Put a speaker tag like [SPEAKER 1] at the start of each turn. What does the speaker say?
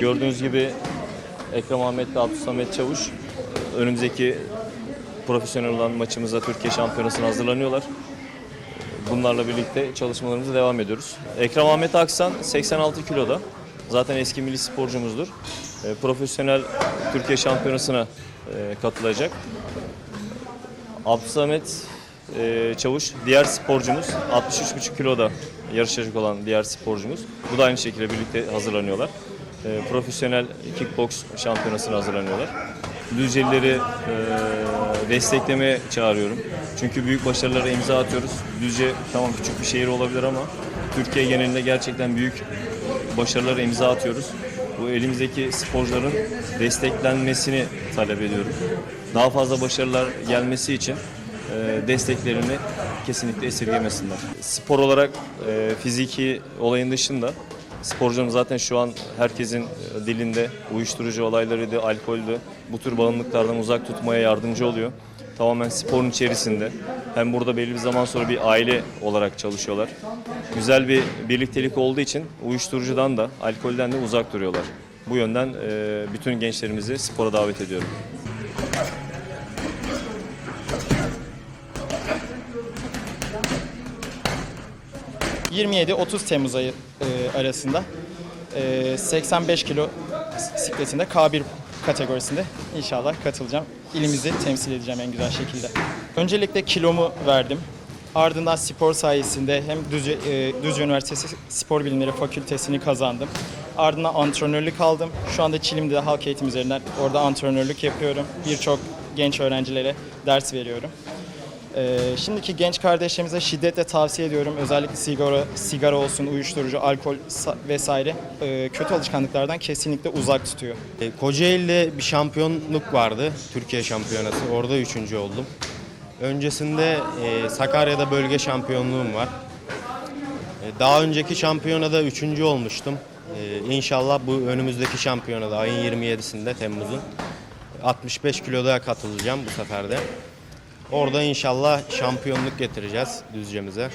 [SPEAKER 1] Gördüğünüz gibi Ekrem Ahmet ve Abdülsamet Çavuş önümüzdeki profesyonel olan maçımıza Türkiye Şampiyonası'na hazırlanıyorlar. Bunlarla birlikte çalışmalarımıza devam ediyoruz. Ekrem Ahmet Aksan 86 kiloda. Zaten eski milli sporcumuzdur. E, Profesyonel Türkiye Şampiyonası'na e, katılacak. Abdülsamet e, Çavuş diğer sporcumuz 63,5 kiloda yarışacak olan diğer sporcumuz. Bu da aynı şekilde birlikte hazırlanıyorlar. Profesyonel kickbox şampiyonasına hazırlanıyorlar. Düzcelileri e, desteklemeye çağırıyorum. Çünkü büyük başarılara imza atıyoruz. Düzce tamam küçük bir şehir olabilir ama Türkiye genelinde gerçekten büyük başarılara imza atıyoruz. Bu elimizdeki sporcuların desteklenmesini talep ediyorum. Daha fazla başarılar gelmesi için e, desteklerini kesinlikle esirgemesinler. Spor olarak e, fiziki olayın dışında sporcunun zaten şu an herkesin e, dilinde uyuşturucu olaylarıydı, alkoldü. Bu tür bağımlılıklardan uzak tutmaya yardımcı oluyor. Tamamen sporun içerisinde. Hem burada belli bir zaman sonra bir aile olarak çalışıyorlar. Güzel bir birliktelik olduğu için uyuşturucudan da, alkolden de uzak duruyorlar. Bu yönden e, bütün gençlerimizi spora davet ediyorum.
[SPEAKER 2] 27-30 Temmuz ayı e, arasında e, 85 kilo sikletinde K1 kategorisinde inşallah katılacağım. İlimizi temsil edeceğim en güzel şekilde. Öncelikle kilomu verdim. Ardından spor sayesinde hem Düzce, e, Düzce Üniversitesi Spor Bilimleri Fakültesini kazandım. Ardından antrenörlük aldım. Şu anda Çilim'de halk eğitim üzerinden orada antrenörlük yapıyorum. Birçok genç öğrencilere ders veriyorum. Ee, şimdiki genç kardeşlerimize şiddetle tavsiye ediyorum. Özellikle sigara, sigara olsun, uyuşturucu, alkol sa- vesaire e, kötü alışkanlıklardan kesinlikle uzak tutuyor.
[SPEAKER 3] E, Kocaeli'de bir şampiyonluk vardı. Türkiye şampiyonası. Orada üçüncü oldum. Öncesinde e, Sakarya'da bölge şampiyonluğum var. E, daha önceki şampiyonada üçüncü olmuştum. E, inşallah bu önümüzdeki şampiyonada ayın 27'sinde Temmuz'un 65 kiloda katılacağım bu sefer de. Orada inşallah şampiyonluk getireceğiz Düzce'mize.